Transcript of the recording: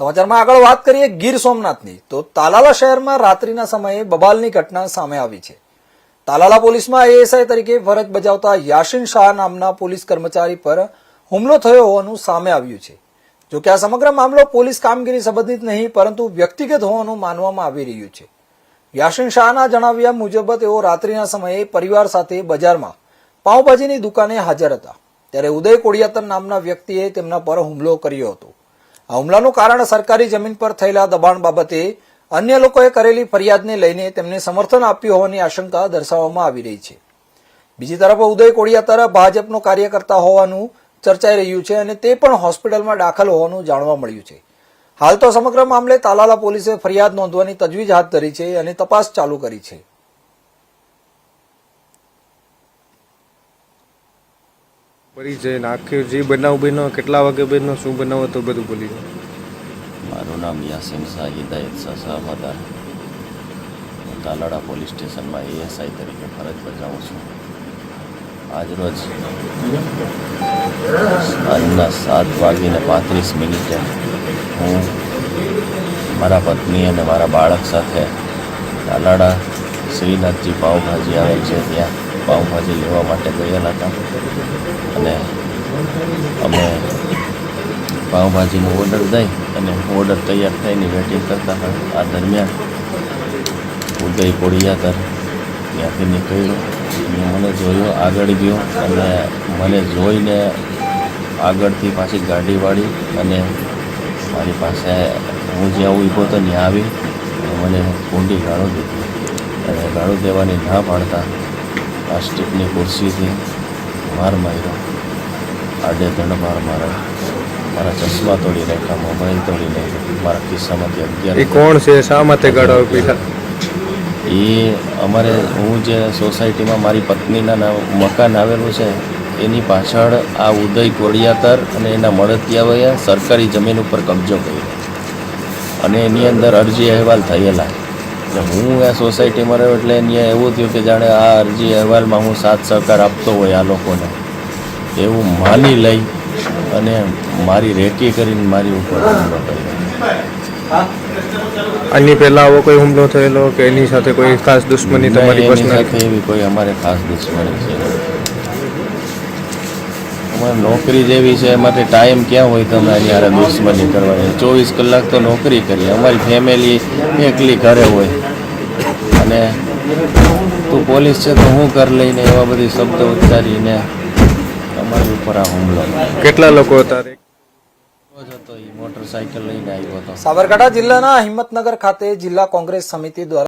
સમાચારમાં આગળ વાત કરીએ ગીર સોમનાથની. તો તાલાલા શહેરમાં રાત્રિના સમયે બબાલની ઘટના સામે આવી છે. તાલાલા પોલીસમાં એએસઆઈ તરીકે ફરજ બજાવતા યાસીન શાહ નામના પોલીસ કર્મચારી પર હુમલો થયો હોવાનું સામે આવ્યું છે. જો કે આ સમગ્ર મામલો પોલીસ કામગીરી સંબંધિત નહીં, પરંતુ વ્યક્તિગત હોવાનું માનવામાં આવી રહ્યું છે. યાસીન શાહના જણાવ્યા મુજબ તેઓ રાત્રિના સમયે પરિવાર સાથે બજારમાં પાઉંભાજીની દુકાને હાજર હતા. ત્યારે ઉદય કોડિયાતર નામના વ્યક્તિએ તેમના પર હુમલો કર્યો હતો. હુમલાનું કારણ સરકારી જમીન પર થયેલા દબાણ બાબતે અન્ય લોકોએ કરેલી ફરિયાદને લઈને તેમને સમર્થન આપ્યું હોવાની આશંકા દર્શાવવામાં આવી રહી છે. બીજી તરફ ઉદય કોડિયાતર ભાજપનો કાર્યકર્તા હોવાનું ચર્ચાઈ રહ્યું છે અને તે પણ હોસ્પિટલમાં દાખલ હોવાનું જાણવા મળ્યું છે. હાલ તો સમગ્ર મામલે તાલાલા પોલીસે ફરિયાદ નોંધવાની તજવીજ હાથ ધરી છે અને તપાસ ચાલુ કરી છે. પરિચય જઈને આખી જે બનાવ બન્યો, કેટલા વાગે બન્યો, શું બનાવ હતો બધું બોલી દો મારું નામ યાસીન શાહ હિદાયત શાહ હતા. હું તાલાડા પોલીસ સ્ટેશનમાં એએસઆઈ તરીકે ફરજ બજાવું છું. આજરોજ સાંજના સાત વાગીને પાંત્રીસ મિનિટે હું મારા પત્ની અને મારા બાળક સાથે તાલાડા શ્રીનાથજી પાવભાજી આવેલ છે ત્યાં પાઉંભાજી લેવા માટે ગયેલા હતા. અને અમે પાઉંભાજીનો ઓર્ડર દઈ અને ઓર્ડર તૈયાર થઈને વેટિંગ કરતા આ દરમિયાન ઉદય કોડિયાતર ત્યાંથી નીકળ્યો. મને જોયો, આગળ ગયો અને મને જોઈને આગળથી પાછી ગાડી વાળી અને મારી પાસે હું જ્યાં ઊભો હતો ત્યાં આવી મને ઊંડી ગાળો દીધી. અને ગાળો દેવાની ના પાડતા પ્લાસ્ટિકની ખુરશીથી માર માર્યો. આડે ધડ માર માર્યો. મારા ચશ્મા તોડી નાખ્યા મોબાઈલ તોડી નાખ્યો. મારા ખિસ્સામાંથી એ અગિયાર કોણ છે? શા માટે ગાળો પીધા એ અમારે હું જે સોસાયટીમાં મારી પત્નીના મકાન આવેલું છે એની પાછળ આ ઉદય કોડિયાતર અને એના મળતિયાઓએ સરકારી જમીન ઉપર કબજો કર્યો. અને એની અંદર અરજી અહેવાલ થયેલા. હું આ સોસાયટીમાં રહ્યો એટલે એની એવું થયું કે જાણે આ અરજી અહેવાલમાં હું સાથ સહકાર આપતો હોય આ લોકોને. એવું માની લઈ અને મારી રેકી કરીને મારી ઉપર હુમલો કર્યો. આની પહેલા આવો કોઈ હુમલો થયેલો કે એની સાથે કોઈ ખાસ દુશ્મની તમારી સાથે એવી કોઈ અમારે ખાસ દુશ્મની છે. નોકરી જેવી છે એમાંથી ટાઈમ ક્યાં હોય તમે એની હારે દુશ્મની કરવાની ચોવીસ કલાક તો નોકરી કરીએ. અમારી ફેમિલી એકલી ઘરે હોય. અને તું પોલીસ છે તો હું કર લઈને એવા બધી શબ્દો ઉચ્ચારીને અમારી ઉપર આ હુમલો. કેટલા લોકો હતા મોટરસાયકલ હતો એ મોટરસાઇકલ લઈને આવ્યો હતો. સાબરકાંઠા જિલ્લાના હિંમતનગર ખાતે જિલ્લા કોંગ્રેસ સમિતિ દ્વારા